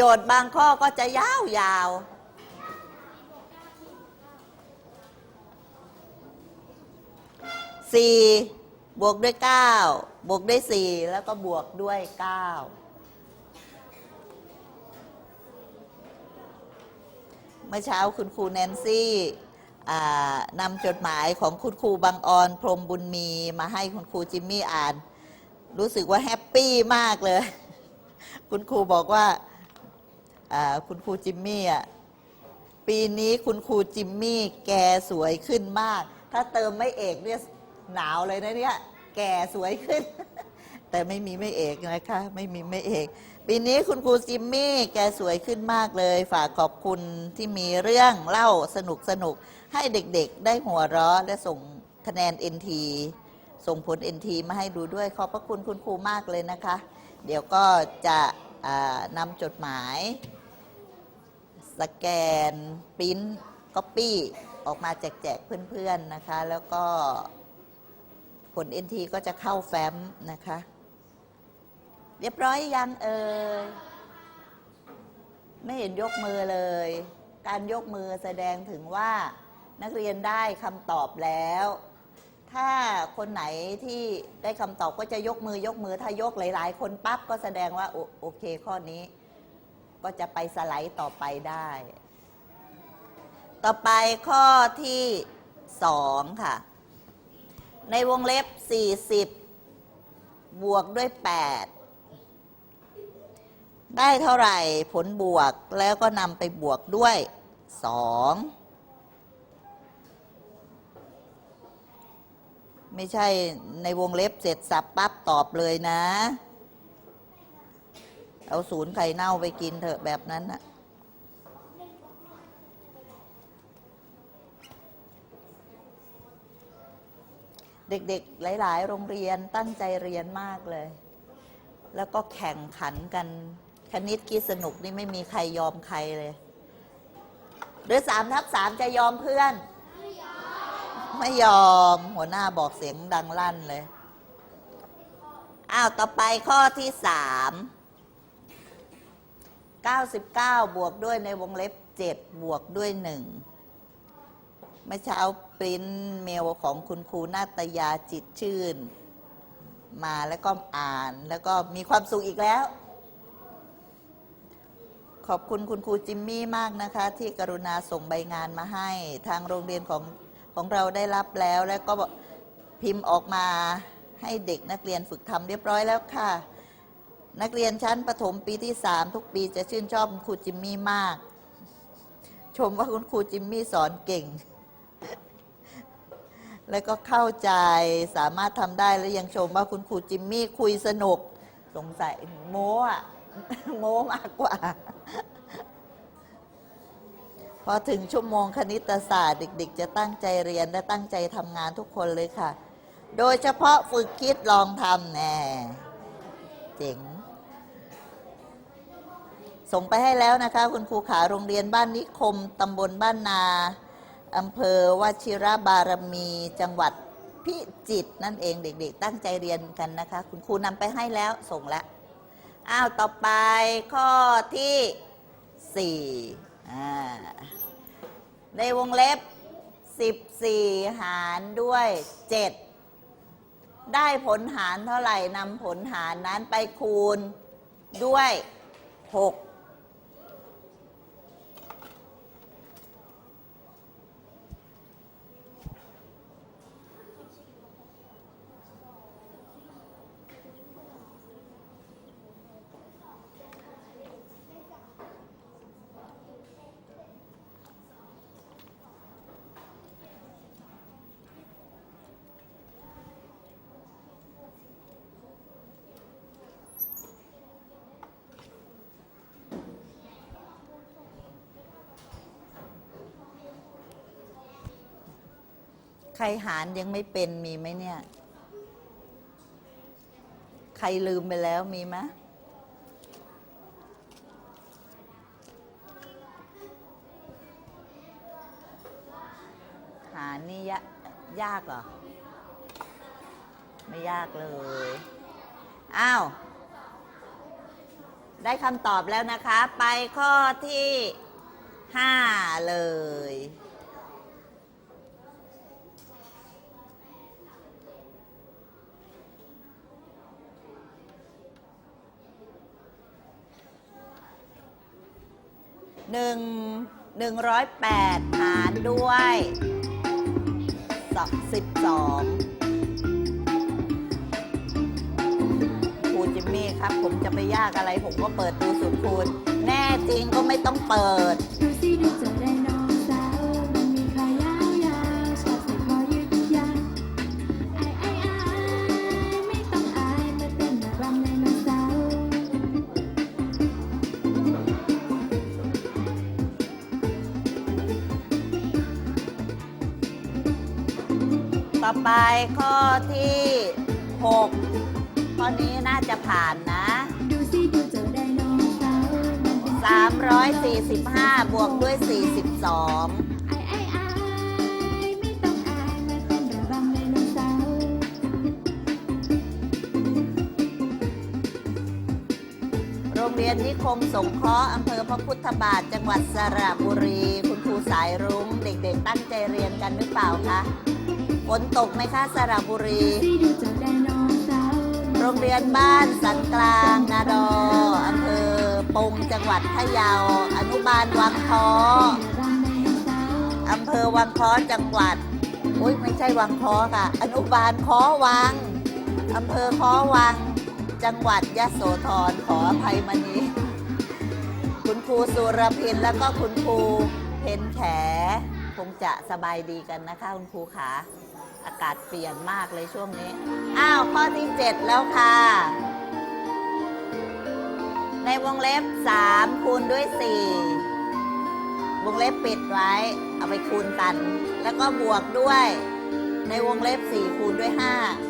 โจทย์บางข้อก็จะยาวยาวสี่บวกด้วยเก้าบวกด้วยสี่แล้วก็บวกด้วยเก้าเมื่อเช้าคุณครูแนนซี่นำจดหมายของคุณครูบางออนพรมบุญมีมาให้คุณครูจิมมี่อ่าน รู้สึกว่าแฮปปี้มากเลย คุณครูบอกว่า คุณครูจิมมี่อะปีนี้คุณครูจิมมี่แกสวยขึ้นมาก ถ้าเติมไม่เอกเนี่ยหนาวเลยนะเนี่ยแกสวยขึ้น แต่ไม่มีไม่เอกนะคะ ไม่มีไม่เอก ปีนี้คุณครูจิมมี่แกสวยขึ้นมากเลย ฝากขอบคุณที่มีเรื่องเล่าสนุกสนุกให้เด็กๆ ได้หัวเราะและส่งคะแนน NT ส่งผล NT มาให้ดูด้วย ขอบพระคุณคุณครูมากเลยนะคะ เดี๋ยวก็จะนำจดหมาย สแกนปริ้นก๊อปปี้ออกมาแจกๆเพื่อนๆนะคะ แล้วก็ผล NT ก็จะเข้าแฟ้มนะคะ เรียบร้อยยังเอ่ยไม่เห็นยกมือเลย การยกมือแสดงถึงว่านักเรียนได้คำตอบแล้ว ถ้าคนไหนที่ได้คำตอบก็จะยกมือยกมือถ้ายกหลาย ๆ คนปั๊บก็แสดงว่าโอโอเคข้อนี้ ก็จะไปสไลด์ต่อไปได้ ต่อไปข้อที่สองค่ะ ในวงเล็บ 40 บวกด้วย 8 ได้เท่าไหร่ผลบวกแล้วก็นำไปบวกด้วย 2 ไม่ใช่ในวงเล็บเสร็จสับปั๊บตอบเลยนะ เอาศูนย์ไข่เน่าไปกินเถอะแบบนั้นน่ะเด็กๆ หลาย ๆ โรงเรียนตั้งใจเรียนมากเลย แล้วก็แข่งขันกันคณิตคิดสนุกนี่ไม่มีใครยอมใครเลย หรือสามทับสามจะยอมเพื่อน ไม่ยอม หัวหน้าบอกเสียงดังลั่นเลย อ้าว ต่อไปข้อที่สาม 99 บวกด้วยในวงเล็บ 7 บวกด้วย 1 เมื่อเช้าปริ้นเมลของคุณครูนาตยาจิตชื่น มาแล้วก็อ่านแล้วก็มีความสุขอีกแล้ว ขอบคุณคุณครูจิมมี่มากนะคะ ที่กรุณาส่งใบงานมาให้ ทางโรงเรียนของของเราได้รับแล้ว แล้วก็พิมพ์ออกมาให้เด็กนักเรียนฝึกทำเรียบร้อยแล้วค่ะ นักเรียนชั้นประถมปีที่สามทุกปีจะชื่นชอบคุณครูจิมมี่มาก ชมว่าคุณครูจิมมี่สอนเก่ง แล้วก็เข้าใจสามารถทำได้และยังชมว่าคุณครูจิมมี่คุยสนุก สงสัยโม้อะโม้มากกว่า พอถึงชั่วโมงคณิตศาสตร์ เด็ก ๆ จะตั้งใจเรียนและตั้งใจทำงานทุกคนเลยค่ะ โดยเฉพาะฝึกคิดลองทำแน่ เจ๋ง ส่งไปให้แล้วนะคะ คุณครูขาโรงเรียนบ้านนิคมตำบลบ้านนาอำเภอวชิระบารมี จังหวัดพิจิตรนั่นเองเด็กๆ ตั้งใจเรียนกันนะคะ คุณครูนำไปให้แล้วส่งแล้วอ้าวต่อไปข้อที่สี่ในวงเล็บ 14 หารด้วย 7 ได้ผลหารเท่าไหร่นำผลหารนั้นไปคูณด้วย 6 ใครหารยังไม่เป็นมีไหมเนี่ย ใครลืมไปแล้วมีไหมหารนี่ยยากเหรอ ไม่ยากเลย อ้าว ได้คำตอบแล้วนะคะ ไปข้อที่5เลย หนึ่งหนึ่งร้อยแปดหารด้วยสสิบสองครูจิมมี่ครับ ผมจะไปยากอะไร ผมก็เปิดดูสุดคูณ แน่จริงก็ไม่ต้องเปิด ดูสิดูจอได้น ต่อไปข้อที่ 6 ข้อนี้น่าจะผ่านนะ ดูสิดูเจอไดโนเสาร์345 บวกด้วย 42 ไอไอไอไม่ต้องอายมาเต้นรำไดโนเสาร์โรงเรียนนิคมสงเคราะห์อำเภอพระพุทธบาท จังหวัดสระบุรี คุณครูสายรุ้ง เด็กๆตั้งใจเรียนกันหรือเปล่าคะ ฝนตกไหมคะสระบุรีดูสิดูเจอไดโนเสาร์โรงเรียนบ้านสันกลาง นาดออำเภอปงจังหวัดพะเยา อนุบาลวังค้อรำไดโนเสาร์อำเภอวังค้อจังหวัด อุ้ยไม่ใช่วังค้อค่ะ อนุบาลค้อวัง อำเภอค้อวัง จังหวัดยะโสธรขออภัยมานี้คุณครูสุรพินแล้วก็คุณครูเพนแขคงจะสบายดีกันนะคะคุณครูขา อากาศเปลี่ยนมากเลยช่วงนี้ อ้าว ข้อที่ 7 แล้วค่ะ ในวงเล็บ 3 คูณด้วย 4 วงเล็บปิดไว้ เอาไปคูณกัน แล้วก็บวกด้วย ในวงเล็บ 4 คูณด้วย 5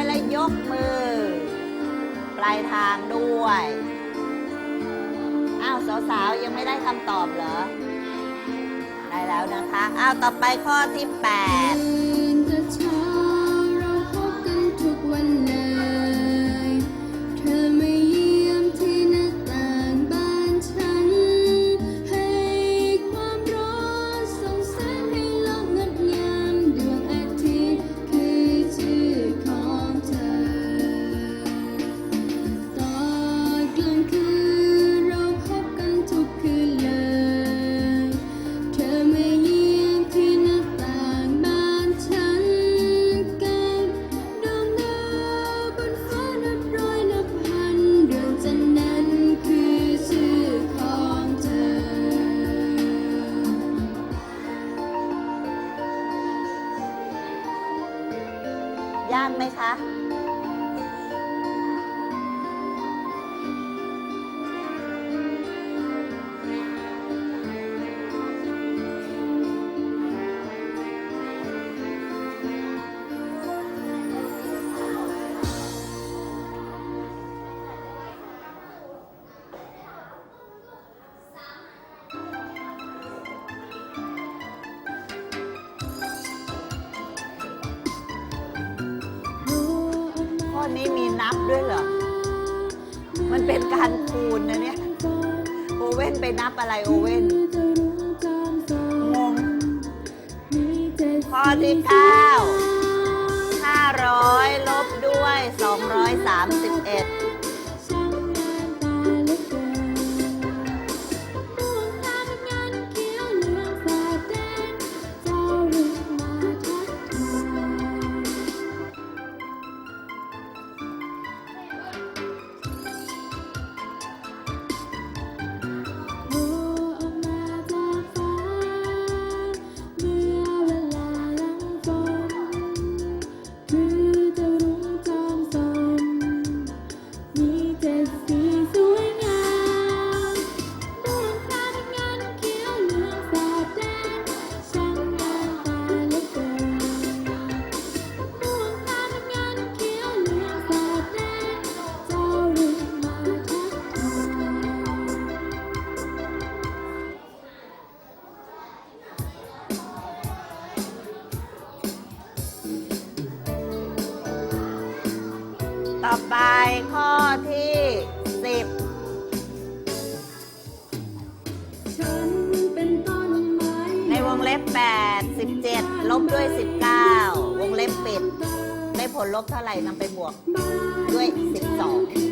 อยและยกมือ ปลายทางด้วย อ้าวสาวๆยังไม่ได้คำตอบเหรอ ได้แล้วนะคะ อ้าวต่อไปข้อที่ 8 ยากไหมคะ นี้มีนับด้วยเหรอ มันเป็นการคูณนะเนี่ย โอเว่นไปนับอะไรโอเว่นงงข้อที่เก้าห้าร้อยลบด้วยสองร้อยสามสิบเอ็ด ต่อไปข้อที่สิบฉันเป็นต้นไม้ในวงเล็บ 8 17 ลบด้วย 19 วงเล็บปิด ได้ผลลบเท่าไหร่นำไปบวกด้วย 12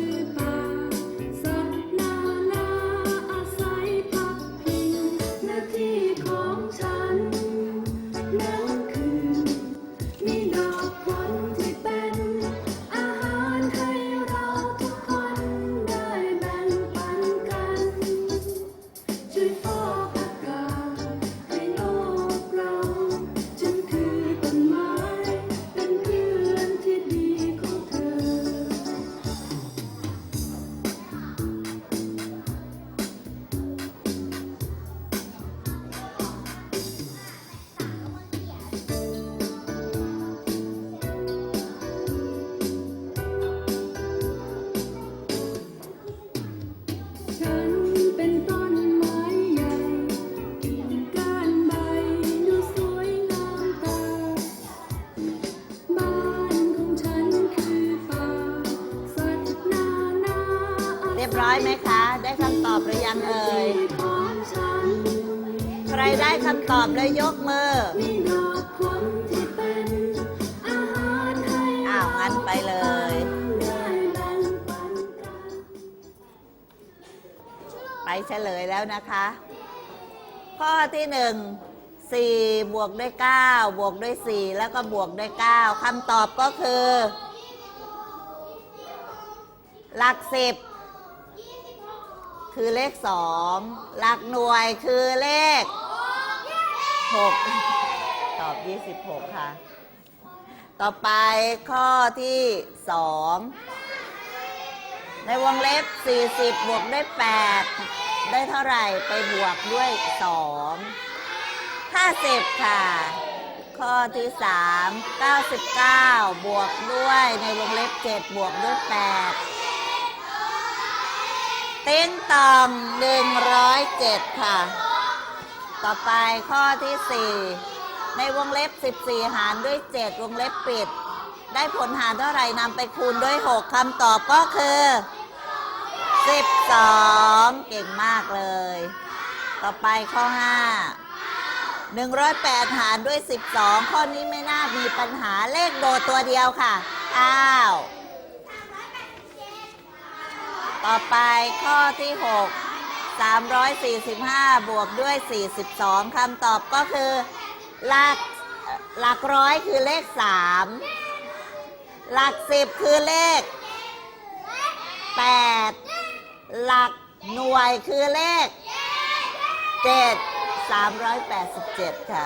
ยังเอ่ย ใครได้คำตอบเลยยกมือ อ้าว งั้นไปเลย ไปเฉลยแล้วนะคะ ข้อที่หนึ่งสี่บวกด้วยเก้าบวกด้วยสี่แล้วก็บวกด้วยเก้าคำตอบก็คือ หลักสิบ คือเลขสองหลักหน่วยคือเลขหกตอบยี่สิบหกค่ะ ต่อไปข้อที่สองในวงเล็บ 40 บวกด้วย 8 ได้เท่าไหร่ไปบวกด้วย 2 50 ค่ะ ข้อที่ 3 99 บวกด้วยในวงเล็บ 7 บวกด้วย 8 ติ้งตอง107ค่ะ ต่อไปข้อที่4ในวงเล็บ14หารด้วย7วงเล็บปิด ได้ผลหารเท่าไหร่นำไปคูณด้วย6คำตอบก็คือ12เก่งมากเลย ต่อไปข้อ5 108หารด้วย12ข้อนี้ไม่น่ามีปัญหาเลขโดดตัวเดียวค่ะอ้าว ต่อไปข้อที่ 6 345 บวกด้วย 42 คำตอบก็คือหลักหลักร้อยคือเลข 3 หลัก 10 คือเลข 8 หลักหน่วยคือเลข 7 387 ค่ะ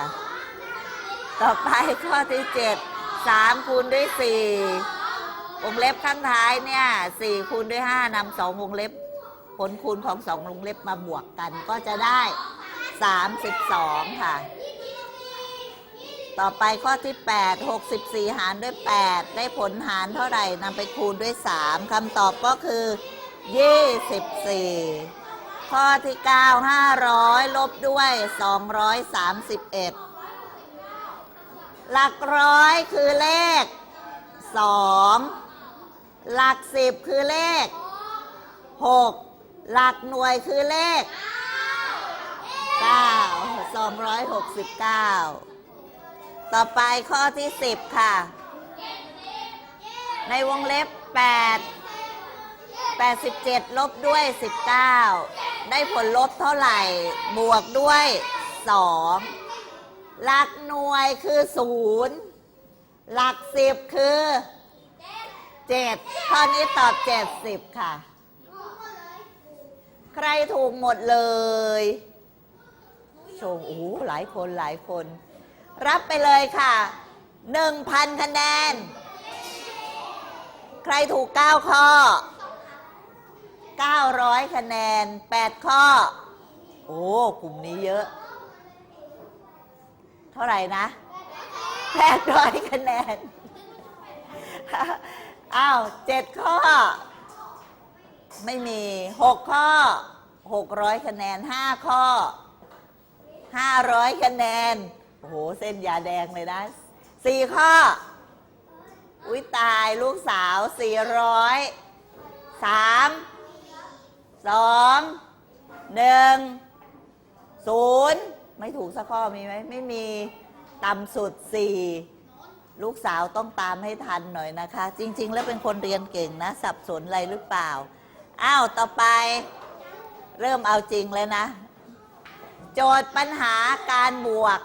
ต่อไปข้อที่ 7 3คูณด้วย 4 วงเล็บข้างท้ายเนี่ย4คูณด้วย5นำ2วงเล็บ ผลคูณของ2วงเล็บมาบวกกันก็จะได้32ค่ะ ต่อไปข้อที่8 64หารด้วย8ได้ผลหารเท่าไหร่นำไปคูณด้วย3คำตอบก็คือ24ข้อที่9 500ลบด้วย231หลักร้อยคือเลข2 หลัก10คือเลข6หลักหน่วยคือเลข9 269ต่อไปข้อที่10ค่ะ ในวงเล็บ8 87ลบด้วย19ได้ผลลบเท่าไหร่บวกด้วย2หลักหน่วยคือ0หลัก10คือ 7ข้อนี้ตอบ70ค่ะ ใครถูกหมดเลยชมโอ้หลายคนหลายคน รับไปเลยค่ะ1,000คะแนน ใครถูก9ข้อ900คะแนน8ข้อ โอ้กลุ่มนี้เยอะ เท่าไหร่นะ800คะแนน อ้าว7ข้อ ไม่มี6ข้อ600คะแนน5ข้อ500คะแนนโอ้โหเส้นยาแดงเลยนะ4ข้อ อุ้ยตายลูกสาวสี่ร้อยสามสองหนึ่งศูนย์ไม่ถูกสักข้อมีไหมไม่มีต่ำสุดสี่ ลูกสาวต้องตามให้ทันหน่อยนะคะ จริง ๆ แล้วเป็นคนเรียนเก่งนะ สับสนอะไรหรือเปล่า อ้าว ต่อไป เริ่มเอาจริงแล้วนะ โจทย์ปัญหาการบวก